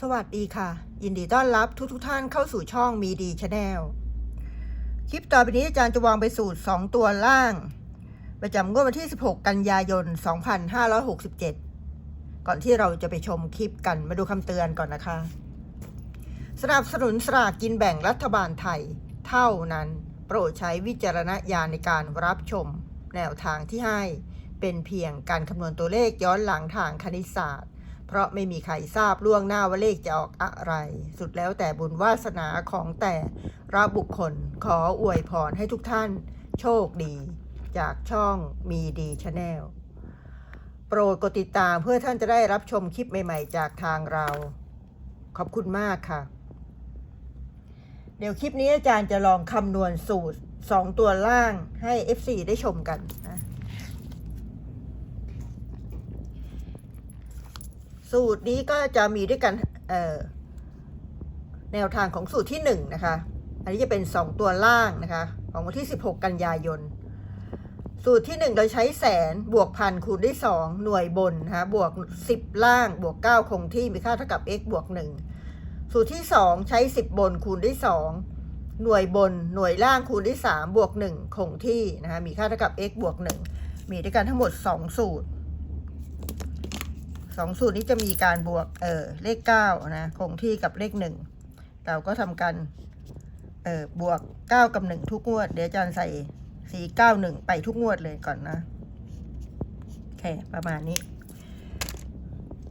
สวัสดีค่ะ ยินดีต้อนรับทุกทุกท่านเข้าสู่ช่องมีดีชาแนลคลิปต่อไปนี้อาจารย์จะวางไปสูตร 2 ตัวล่าง ประจำงวดวันที่ 16 กันยายน 2567 ก่อนที่เราจะไปชมคลิปกันมาดูคำเตือนก่อนนะคะ สนับสนุนสลากกินแบ่งรัฐบาลไทย เท่านั้น โปรดใช้วิจารณญาณในการรับชม แนวทางที่ให้เป็นเพียงการคำนวณตัวเลขย้อนหลังทางคณิตศาสตร์ เพราะไม่มีใครทราบล่วงหน้าว่าเลขจะออกอะไร สุดแล้วแต่บุญวาสนาของแต่ละบุคคลขออวยพรให้ทุกท่านโชคดี จากช่องมีดีชาแนลโปรดกดติดตามเพื่อท่านจะได้รับชมคลิปใหม่ๆ จากทางเรา ขอบคุณมากค่ะ เดี๋ยวคลิปนี้อาจารย์จะลองคำนวณสูตร 2 ตัวล่างให้ FC ได้ชมกันนะ สูตรนี้ก็จะมีด้วยกันแนวทางของสูตรที่ 1 นะคะ อันนี้จะเป็น 2 ตัวล่างนะคะ ของวันที่ 16 กันยายน สูตรที่ 1 เราใช้แสนบวกพันคูณด้วย 2 หน่วยบนนะคะบวก 10 ล่างบวก 9 คงที่มีค่าเท่ากับ x บวก 1 สูตรที่ 2 ใช้ 10 บนคูณด้วย 2 หน่วยบนหน่วยล่างคูณด้วย 3 บวก 1 คงที่นะคะมีค่าเท่ากับ x บวก 1 มีด้วยกันทั้งหมด 2 สูตร สองสูตรนี้จะมีการบวกเออเลขเก้านะคงที่กับเลขหนึ่งเราก็ทำกันเออบวกเก้ากับหนึ่งทุกงวด เดี๋ยวอาจารย์ใส่สีเก้าหนึ่งไปทุกงวดเลยก่อนนะโอเคประมาณนี้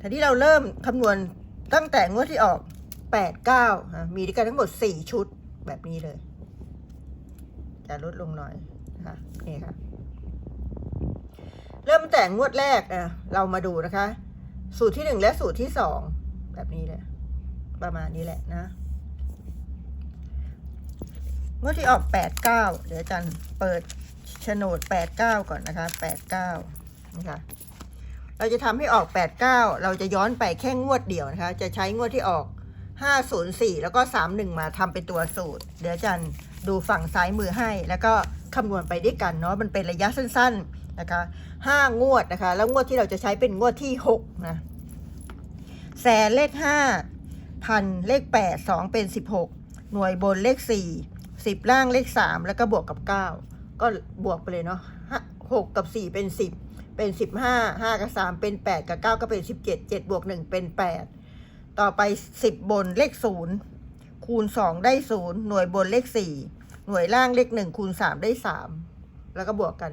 ทีนี้เราเริ่มคำนวณตั้งแต่งวดที่ออกแปดเก้ามีด้วยกันทั้งหมดสี่ชุดแบบนี้เลย จะลดลงหน่อยนะคะนี่ค่ะ เริ่มแต่งวดแรกอะเรามาดูนะคะ สูตรที่หนึ่งและสูตรที่สองแบบนี้เลยประมาณนี้แหละนะงวดที่ออกแปดเก้าเดี๋ยวจารย์เปิดโฉนดแปดเก้าก่อนนะคะแปดเก้านะคะเราจะทำให้ออกแปดเก้าเราจะย้อนไปแค่งวดเดียวนะคะ จะใช้งวดที่ออกห้าศูนย์สี่แล้วก็สามหนึ่งมาทำเป็นตัวสูตร เดี๋ยวจารย์ดูฝั่งซ้ายมือให้ แล้วก็คำนวณไปด้วยกันเนาะ มันเป็นระยะสั้น ๆ นะคะห้างวดนะคะ แล้วงวดที่เราจะใช้เป็นงวดที่หกนะแสนเลขห้าพันเลขแปดสองเป็นสิบหกหน่วยบนเลขสี่สิบล่างเลขสามแล้วก็บวกกับเก้าก็บวกไปเลยเนาะหกกับสี่เป็นสิบเป็นสิบห้าห้ากับสามเป็นแปดกับเก้าก็เป็นสิบเจ็ดเจ็ดบวกหนึ่งเป็นแปดต่อไปสิบบนเลขศูนย์คูณสองได้ศูนย์หน่วยบนเลขสี่หน่วยล่างเลขหนึ่งคูณสามได้สามแล้วก็บวกกัน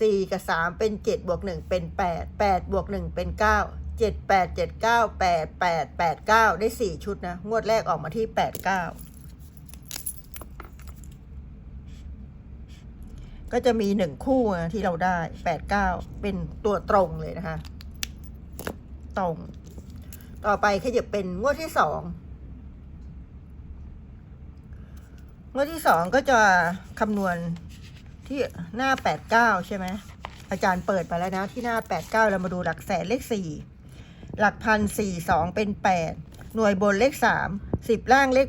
สี่กับสามเป็นเจ็ดบวกหนึ่งเป็นแปดแปดบวกหนึ่งเป็นเก้าเจ็ดแปดเจ็ดเก้าแปดแปดแปดเก้าได้สี่ชุดนะ งวดแรกออกมาที่แปดเก้าก็จะมีหนึ่งคู่นะที่เราได้แปดเก้าเป็นตัวตรงเลยนะคะ ตรง ต่อไปขยับเป็นงวดที่สองวดที่สองก็จะคำนวณ ที่หน้า 89 ใช่ไหมอาจารย์เปิดไปแล้วนะที่หน้า 89 เรามาดูหลักแสนเลข 4 หลักพันสี่สองเป็น 8 หน่วยบนเลข 3 10 ล่างเลข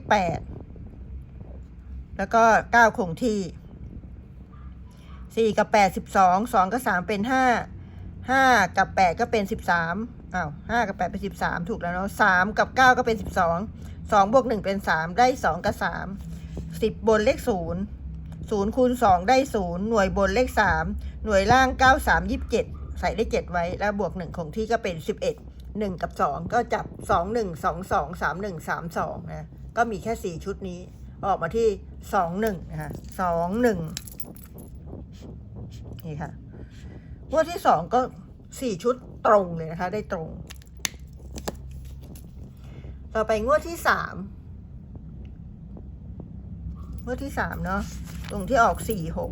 8 แล้วก็ 9 คงที่ 4 กับ 8 12 2 กับ 3 เป็น 5 5 กับ 8 ก็เป็น 13อ้าว5กับ 8 เป็น 13 ถูกแล้วเนาะ3กับ 9 ก็เป็น 12 2บวก1เป็น 3 ได้ 2 กับ 3 10 บนเลข 0 ศูนย์คูณสองได้ศูนย์หน่วยบนเลขสามหน่วยล่างเก้าสามยิบเจ็ดใส่ได้เจ็ดไว้ แล้วบวกหนึ่งของที่ก็เป็นสิบเอ็ดหนึ่งกับสองก็จับสองหนึ่งสองสองสามหนึ่งสามสองนะ ก็มีแค่สี่ชุดนี้ ออกมาที่สองหนึ่งนะคะสองหนึ่งนี่ค่ะงวดที่สองก็สี่ชุดตรงเลยนะคะ ได้ตรง ต่อไปงวดที่สาม งวดที่สามเนาะตรงที่ออกสี่หก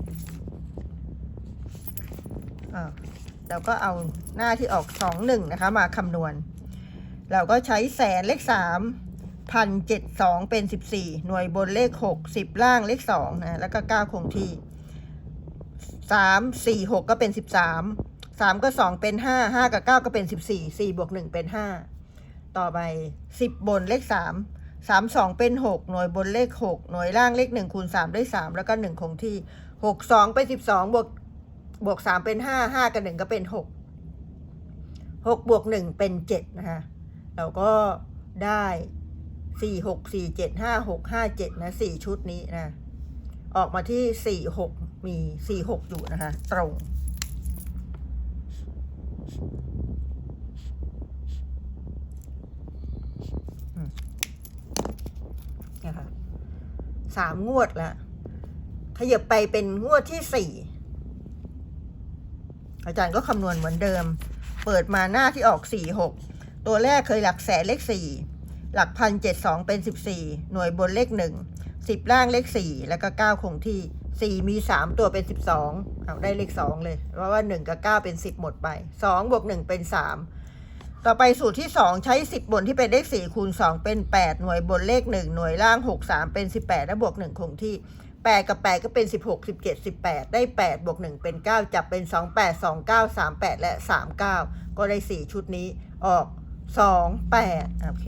อ่าเราก็เอาหน้าที่ออกสองหนึ่งนะคะ มาคำนวณ เราก็ใช้แสนเลขสามพันเจ็ดสองเป็นสิบสี่หน่วยบนเลขหกสิบล่างเลขสองนะ แล้วก็เก้าคงที่สามสี่หกก็เป็นสิบสามสามก็สองเป็นห้าห้ากับเก้าก็เป็นสิบสี่สี่บวกหนึ่งเป็นห้าต่อไปสิบบนเลขสาม สามสองเป็นหกหน่วยบนเลขหกหน่วยล่างเลขหนึ่งคูณสามได้สามแล้วก็หนึ่งคงที่หกสองเป็นสิบสองบวกบวกสามเป็นห้าห้ากับหนึ่งก็เป็นหกหกบวกหนึ่งเป็นเจ็ดนะคะเราก็ได้สี่หกสี่เจ็ดห้าหกห้าเจ็ดนะสี่ชุดนี้นะ ออกมาที่สี่หกมีสี่หกอยู่นะคะ ตรง อืมนะคะ สามงวดแล้วขยับไปเป็นงวดที่สี่อาจารย์ก็คำนวณเหมือนเดิม เปิดมาหน้าที่ออกสี่หกตัวแรกเคยหลักแสนเลขสี่หลักพันเจ็ดสองเป็นสิบสี่หน่วยบนเลขหนึ่งสิบล่างเลขสี่แล้วก็เก้าคงที่สี่มีสามตัวเป็นสิบสองเอาได้เลขสองเลย เพราะว่าหนึ่งกับเก้าเป็นสิบหมดไปสองบวกหนึ่งเป็นสาม ต่อไปสูตรที่สองใช้สิบบนที่เป็นเลขสี่คูณสองเป็นแปดหน่วยบนเลขหนึ่งหน่วยล่างหกสามเป็นสิบแปดและบวกหนึ่งคงที่แปดกับแปดก็เป็นสิบหกสิบเจ็ดสิบแปดได้แปดบวกหนึ่งเป็นเก้าจับเป็นสองแปดสองเก้าสามแปดและสามเก้าก็ได้สี่ชุดนี้ออกสองแปดโอเค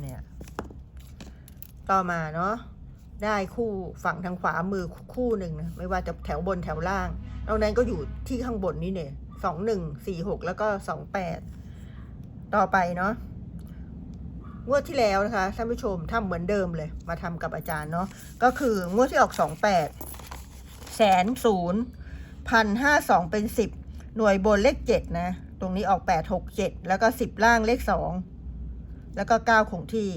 เนี่ยต่อมาเนาะ ได้คู่ฝั่งทางขวามือคู่หนึ่งนะไม่ว่าจะแถวบนแถวล่างนอกนั้นก็อยู่ที่ข้างบนนี่เนี่ยสองหนึ่งสี่หกแล้วก็สองแปดต่อไปเนาะงวดที่แล้วนะคะท่านผู้ชมทำเหมือนเดิมเลย มาทำกับอาจารย์เนาะก็คืองวดที่ออกสองแปดแสนศูนย์พันห้าสองเป็นสิบหน่วยบนเลขเจ็ดนะ ตรงนี้ออกแปดหกเจ็ดแล้วก็สิบล่างเลขสองแล้วก็เก้าคงที่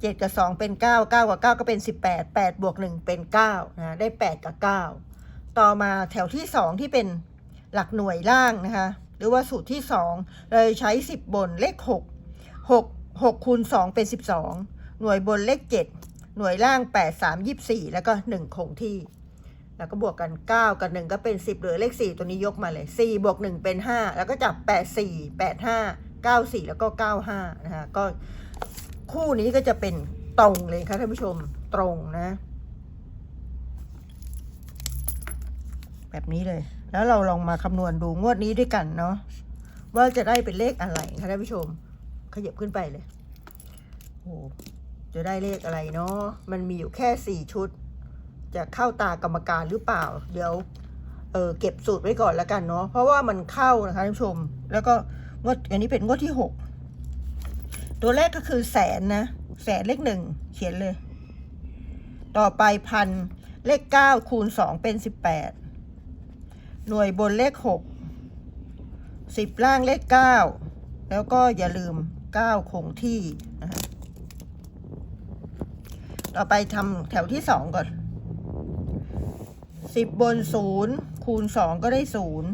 เจ็ดกับสองเป็นเก้าเก้ากับเก้าก็เป็นสิบแปดแปดบวกหนึ่งเป็นเก้านะได้แปดกับเก้าต่อมาแถวที่สองที่เป็นหลักหน่วยล่างนะคะหรือว่าสูตรที่สองเลยใช้สิบบนเลขหกหกหกคูณสองเป็นสิบสองหน่วยบนเลขเจ็ดหน่วยล่างแปดสามยี่สี่แล้วก็หนึ่งคงที่ แล้วก็บวกกันเก้ากับหนึ่งก็เป็นสิบเหลือเลขสี่ตัวนี้ยกมาเลยสี่บวกหนึ่งเป็นห้าแล้วก็จับแปดสี่แปดห้าเก้าสี่แล้วก็เก้าห้านะคะก็ คู่นี้ก็จะเป็นตรงเลยค่ะท่านผู้ชมตรงนะ แบบนี้เลย แล้วเราลองมาคำนวณดูงวดนี้ด้วยกันเนาะว่าจะได้เป็นเลขอะไรค่ะท่านผู้ชม ขยับขึ้นไปเลยโอ้จะได้เลขอะไรเนาะมันมีอยู่แค่สี่ชุด จะเข้าตากรรมการหรือเปล่า เดี๋ยวเออเก็บสูตรไว้ก่อนแล้วกันเนาะเพราะว่ามันเข้านะคะท่านผู้ชม แล้วก็งวดอันนี้เป็นงวดที่หก ตัวแรกก็คือแสนนะ แสนเลขหนึ่งเขียนเลย ต่อไปพันเลขเก้าคูณสองเป็นสิบแปดหน่วยบนเลขหกสิบล่างเลขเก้าแล้วก็อย่าลืมเก้าคงที่นะคะต่อไปทำแถวที่สองก่อนสิบบนศูนย์คูณสองก็ได้ศูนย์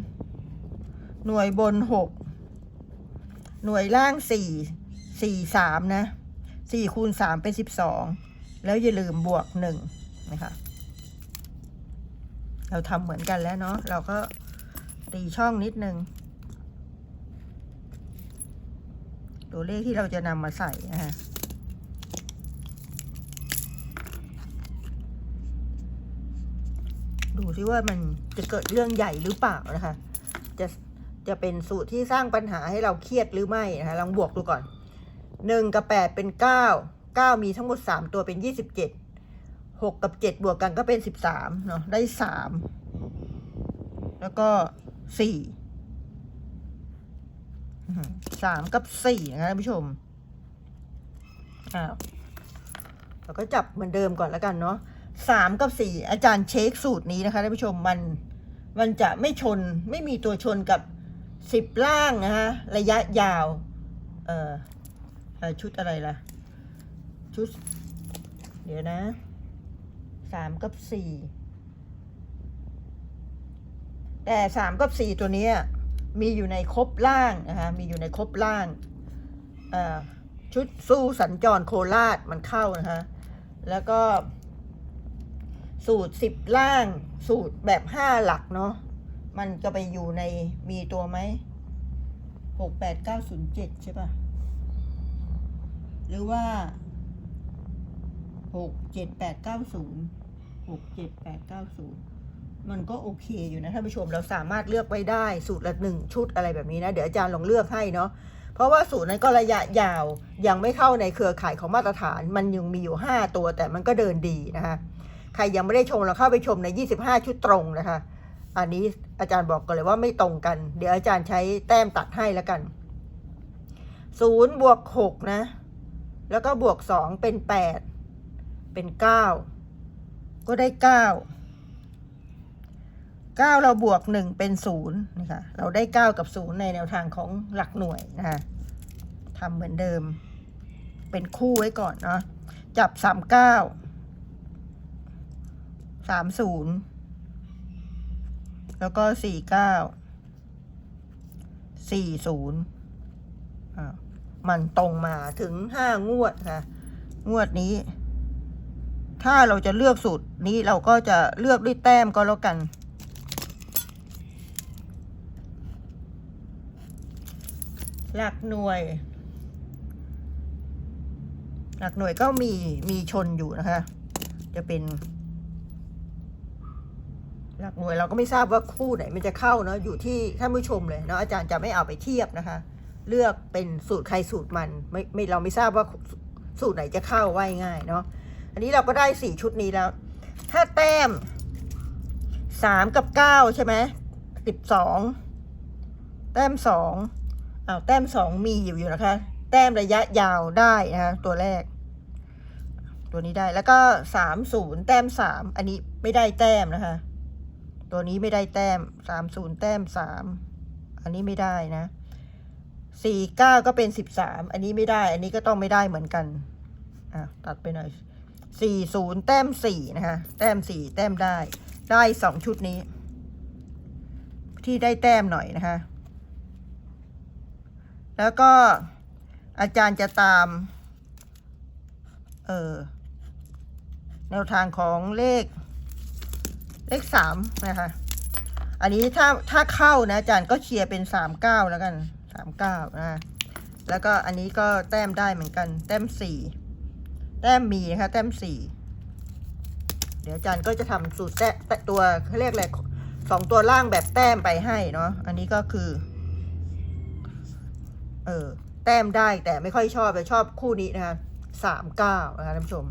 หน่วยบนหกหน่วยล่างสี่ สี่สามนะสี่คูณสามเป็นสิบสองแล้วอย่าลืมบวกหนึ่งนะคะเราทำเหมือนกันแล้วเนาะเราก็ตีช่องนิดนึง ตัวเลขที่เราจะนำมาใส่นะฮะดูที่ว่ามันจะเกิดเรื่องใหญ่หรือเปล่านะคะ จะจะเป็นสูตรที่สร้างปัญหาให้เราเครียดหรือไม่นะคะลองบวกดูก่อน หนึ่งกับแปดเป็นเก้าเก้ามีทั้งหมดสามตัวเป็นยี่สิบเจ็ดหกกับเจ็ดบวกกันก็เป็นสิบสามเนาะได้สามแล้วก็สี่สามกับสี่นะคะท่านผู้ชมอ้าวเราก็จับเหมือนเดิมก่อนแล้วกันเนาะสามกับสี่อาจารย์เช็คสูตรนี้นะคะท่านผู้ชมมันมันจะไม่ชนไม่มีตัวชนกับสิบล่างนะฮะระยะยาว เอ่อ ชุดอะไรล่ะ ชุด เดี๋ยวนะสามกับสี่แต่สามกับสี่ตัวนี้มีอยู่ในครบล่างนะคะมีอยู่ในครบล่างชุดสู้สัญจรโคราชมันเข้านะคะแล้วก็ สูตรสิบล่าง สูตรแบบห้าหลักเนาะมันจะไปอยู่ในมีตัวไหมหกแปดเก้าศูนย์เจ็ดใช่ปะ หรือว่าหกเจ็ดแปดเก้าศูนย์หกเจ็ดแปดเก้าศูนย์มันก็โอเคอยู่นะท่านผู้ชมเราสามารถเลือกไว้ได้สูตรละหนึ่งชุดอะไรแบบนี้นะ เดี๋ยวอาจารย์ลองเลือกให้เนาะเพราะว่าสูตรนั้นก็ระยะยาวยังไม่เข้าในเครือข่ายของมาตรฐาน มันยังมีอยู่ห้าตัวแต่มันก็เดินดีนะคะใครยังไม่ได้ชมเราเข้าไปชมใน 25 ชุดตรงนะคะ อันนี้อาจารย์บอกกันเลยว่าไม่ตรงกัน เดี๋ยวอาจารย์ใช้แต้มตัดให้แล้วกันศูนย์บวกหกนะ แล้วก็บวกสองเป็นแปดเป็นเก้าก็ได้เก้าเก้าเราบวกหนึ่งเป็นศูนย์นะคะเราได้เก้ากับศูนย์ในแนวทางของหลักหน่วยนะคะทำเหมือนเดิม เป็นคู่ไว้ก่อนเนาะจับสามเก้าสามศูนย์แล้วก็สี่เก้าสี่ศูนย์อ่า มันตรงมาถึงห้างวดค่ะ งวดนี้ ถ้าเราจะเลือกสูตรนี้เราก็จะเลือกด้วยแต้มก็แล้วกัน หลักหน่วย หลักหน่วยก็มีมีชนอยู่นะคะ จะเป็น หลักหน่วยเราก็ไม่ทราบว่าคู่ไหนมันจะเข้าเนาะอยู่ที่ท่านผู้ชมเลยเนาะอาจารย์จะไม่เอาไปเทียบนะคะ เลือกเป็นสูตรใครสูตรมันไม่ไม่เราไม่ทราบว่าสูตรไหนจะเข้าไว้ง่ายเนาะอันนี้เราก็ได้สี่ชุดนี้แล้ว ถ้าแต้มสามกับเก้าใช่ไหมสิบสองแต้มสองอ้าวแต้มสองมีอยู่อยู่นะคะ แต้มระยะยาวได้นะคะตัวแรก ตัวนี้ได้แล้วก็สามศูนย์แต้มสามอันนี้ไม่ได้แต้มนะคะ ตัวนี้ไม่ได้แต้มสามศูนย์แต้มสามอันนี้ไม่ได้นะ สี่เก้าก็เป็นสิบสามอันนี้ไม่ได้ อันนี้ก็ต้องไม่ได้เหมือนกัน อะ ตัดไปหน่อยสี่ศูนย์แต้มสี่นะคะแต้มสี่แต้มได้ ได้สองชุดนี้ ที่ได้แต้มหน่อยนะคะ แล้วก็อาจารย์จะตาม เออแนวทางของเลข เลขสามนะคะ อันนี้ถ้าถ้าเข้านะอาจารย์ก็เชียร์เป็นสามเก้าแล้วกัน สามเก้านะ แล้วก็อันนี้ก็แต้มได้เหมือนกัน แต้มสี่ แต้มมีนะคะ แต้มสี่ เดี๋ยวอาจารย์ก็จะทำสูตรแต้แต้ตัวเขาเรียกอะไรสองตัวล่างแบบแต้มไปให้เนาะ อันนี้ก็คือ เออ แต้มได้แต่ไม่ค่อยชอบแต่ชอบคู่นี้นะคะสามเก้านะคะท่านผู้ชม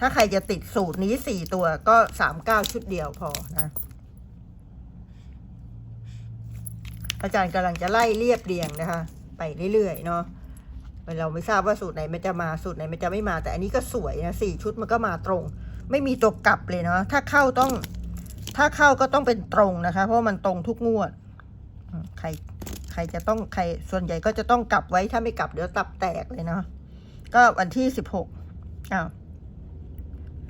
ถ้าใครจะติดสูตรนี้สี่ตัวก็สามเก้าชุดเดียวพอนะ อาจารย์กำลังจะไล่เรียบเรียงนะคะ ไปเรื่อยๆเนาะเราไม่ทราบว่าสูตรไหนมันจะมาสูตรไหนมันจะไม่มา แต่อันนี้ก็สวยนะสี่ชุดมันก็มาตรง ไม่มีตัวกลับเลยเนาะถ้าเข้าต้อง ถ้าเข้าก็ต้องเป็นตรงนะคะ เพราะมันตรงทุกงวดใครใครจะต้องใครส่วนใหญ่ก็จะต้องกลับไว้ถ้าไม่กลับเดี๋ยวตับแตกเลยเนาะก็วันที่สิบหกอ้าว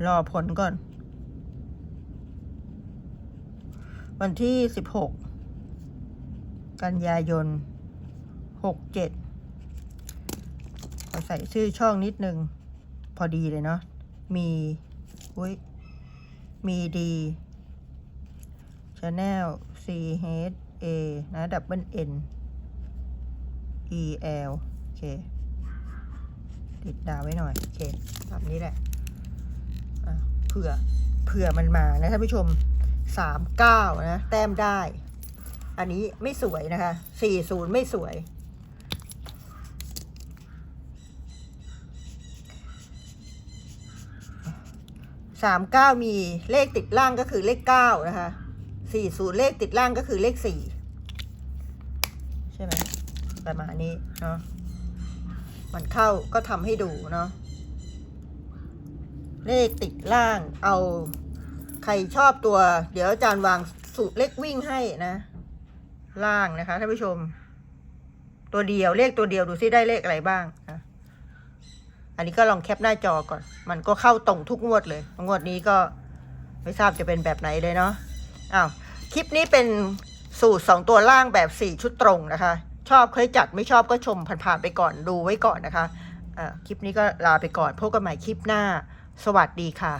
รอผลก่อน วันที่สิบหก กันยายนหกเจ็ดขอใส่ชื่อช่องนิดนึง พอดีเลยเนาะ มีอุ้ย มีดีชาแนล C H A นะดับเบิล N E L โอเค ติดดาวไว้หน่อย โอเคแบบนี้แหละอะเผื่อ เผื่อมันมานะท่านผู้ชมสามเก้านะ แต้มได้ อันนี้ไม่สวยนะคะ สี่ศูนย์ไม่สวย สามเก้ามีเลขติดล่างก็คือเลขเก้านะคะ สี่ศูนย์เลขติดล่างก็คือเลขสี่ใช่ไหมประมาณนี้เนาะ มันเข้าก็ทำให้ดูเนาะ เลขติดล่างเอาใครชอบตัว เดี๋ยวอาจารย์วางสูตรเลขวิ่งให้นะ ล่างนะคะท่านผู้ชม ตัวเดียวเลขตัวเดียวดูซิได้เลขอะไรบ้างนะอันนี้ก็ลองแคปหน้าจอก่อน มันก็เข้าตรงทุกงวดเลย งวดนี้ก็ไม่ทราบจะเป็นแบบไหนเลยเนาะอ้าวคลิปนี้เป็นสูตรสองตัวล่างแบบสี่ชุดตรงนะคะ ชอบเคยจัดไม่ชอบก็ชมผ่านๆไปก่อนดูไว้ก่อนนะคะอ่าคลิปนี้ก็ลาไปก่อนพบกันใหม่คลิปหน้า สวัสดีค่ะ